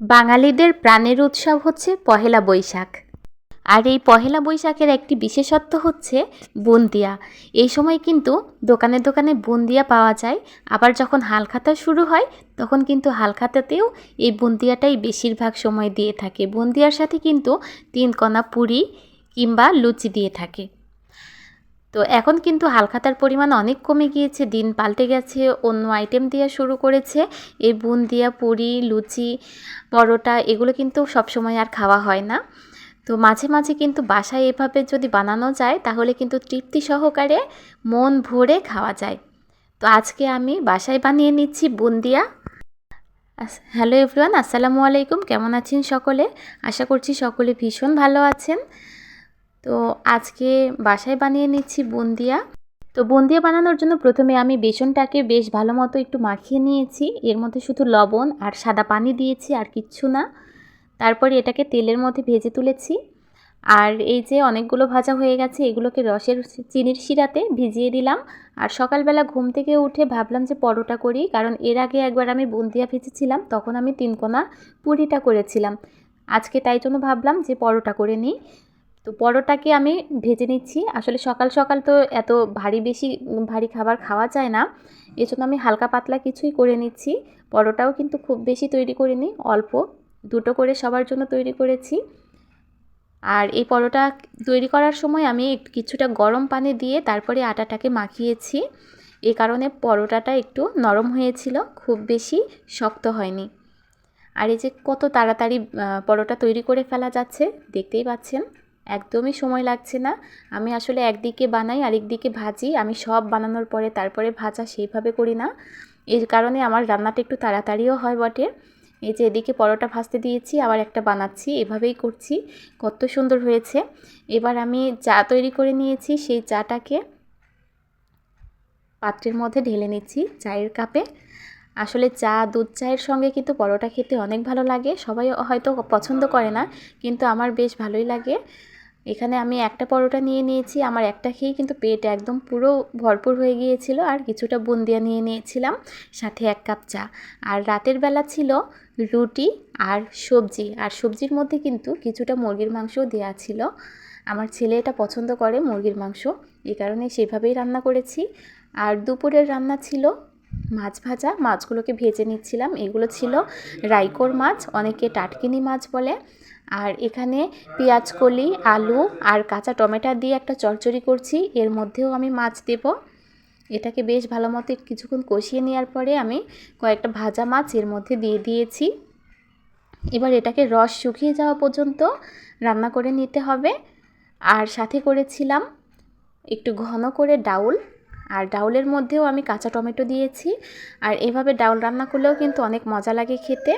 বাঙালিদের প্রাণের উৎসব হচ্ছে পহেলা বৈশাখ। আর এই পহেলা বৈশাখের একটি বিশেষত্ব হচ্ছে বুন্দিয়া। এই সময় কিন্তু দোকানে দোকানে বুন্দিয়া পাওয়া যায়। আবার যখন হালখাতা শুরু হয়, তখন কিন্তু হালখাতাতেও এই বুন্দিয়াটাই বেশিরভাগ সময় দিয়ে থাকে। বুন্দিয়ার সাথে কিন্তু তিন কণা পুরি কিংবা লুচি দিয়ে থাকে। তো এখন কিন্তু হালখাতার পরিমাণ অনেক কমে গিয়েছে, দিন পাল্টে গেছে, অন্য আইটেম দিয়ে শুরু করেছে। এই বুন্দিয়া পুরি, লুচি, পরোটা, এগুলো কিন্তু সবসময় আর খাওয়া হয় না। তো মাঝে মাঝে কিন্তু বাসায় এভাবে যদি বানানো যায়, তাহলে কিন্তু তৃপ্তি সহকারে মন ভরে খাওয়া যায়। তো আজকে আমি বাসায় বানিয়ে নিচ্ছি বুন্দিয়া হ্যালো এভরিওয়ান, আসসালামু আলাইকুম, কেমন আছেন সকলে? আশা করছি সকলে ভীষণ ভালো আছেন। তো আজকে বাসায় বানিয়ে নিচ্ছি বুন্দিয়া। তো বুন্দিয়া বানানোর জন্য প্রথমে আমি বেসনটাকে বেশ ভালো মতো একটু মাখিয়ে নিয়েছি। এর মধ্যে শুধু লবণ আর সাদা পানি দিয়েছি আর কিচ্ছু না। তারপরে এটাকে তেলের মধ্যে ভেজে তুলেছি। আর এই যে অনেকগুলো ভাজা হয়ে গেছে, এগুলোকে রসের চিনির শিরাতে ভিজিয়ে দিলাম। আর সকালবেলা ঘুম থেকে উঠে ভাবলাম যে পরোটা করি, কারণ এর আগে একবার আমি বুন্দিয়া ভেজেছিলাম, তখন আমি তিনকোনা পুরিটা করেছিলাম। আজকে তাই জন্য ভাবলাম যে পরোটা করে নিই। তো পরোটাকে আমি ভেজে নিচ্ছি। আসলে সকাল সকাল তো এত ভারী বেশি ভারী খাবার খাওয়া যায় না। এজন্য আমি হালকা পাতলা কিছুই করে নিচ্ছি। পরোটাও কিন্তু খুব বেশি তৈরি করিনি, অল্প। দুটো করে সবার জন্য তৈরি করেছি। আর এই পরোটা তৈরি করার সময় আমি কিছুটা গরম পানি দিয়ে তারপরে আটাটাকে মাখিয়েছি। এই কারণে পরোটাটা একটু নরম হয়েছিল, খুব বেশি শক্ত হয়নি। আর এই যে কত তাড়াতাড়ি পরোটা তৈরি করে ফেলা যাচ্ছে, দেখতেই পাচ্ছেন। একদমই সময় লাগছে না। আমি আসলে একদিকে বানাই আরেক দিকে ভাজি। আমি সব বানানোর পরে তারপরে ভাজা সেইভাবে করি না। এর কারণে আমার রান্নাটা একটু তাড়াতাড়িও হয় বটে। এই যে এদিকে পরোটা ভাজতে দিয়েছি, আবার একটা বানাচ্ছি, এভাবেই করছি। কত সুন্দর হয়েছে। এবার আমি চা তৈরি করে নিয়েছি, সেই চাটাকে পাত্রের মধ্যে ঢেলে নিচ্ছি চায়ের কাপে। আসলে চা, দুধ, চায়ের সঙ্গে কিন্তু পরোটা খেতে অনেক ভালো লাগে। সবাই হয়তো পছন্দ করে না, কিন্তু আমার বেশ ভালোই লাগে। এখানে আমি একটা পরোটা নিয়ে নিয়েছি। আমার একটা খেয়েই কিন্তু পেট একদম পুরো ভরপুর হয়ে গিয়েছিল আর কিছুটা বুন্দিয়া নিয়ে নিয়েছিলাম, সাথে এক কাপ চা। আর রাতের বেলা ছিল রুটি আর সবজি, আর সবজির মধ্যে কিন্তু কিছুটা মুরগির মাংসও দেওয়া ছিল। আমার ছেলে এটা পছন্দ করে মুরগির মাংস এই কারণে সেভাবেই রান্না করেছি। আর দুপুরের রান্না ছিল মাছ ভাজা, মাছগুলোকে ভেজে নিচ্ছিলাম। এগুলো ছিল রাইকোর মাছ, অনেকে টাটকিনি মাছ বলে। আর এখানে পেঁয়াজ, কলি, আলু আর কাঁচা টমেটো দিয়ে একটা চচ্চড়ি করছি। এর মধ্যেও আমি মাছ দেব। এটাকে বেশ ভালো মতো কিছুক্ষণ কষিয়ে নেওয়ার পরে আমি কয়েকটা ভাজা মাছ এর মধ্যে দিয়ে দিয়েছি। এবার এটাকে রস শুকিয়ে যাওয়া পর্যন্ত রান্না করে নিতে হবে। আর সাথে করেছিলাম একটু ঘন করে ডাউল। আর ডাউলের মধ্যেও আমি কাঁচা টমেটো দিয়েছি। আর এভাবে ডাউল রান্না করলেও কিন্তু অনেক মজা লাগে খেতে।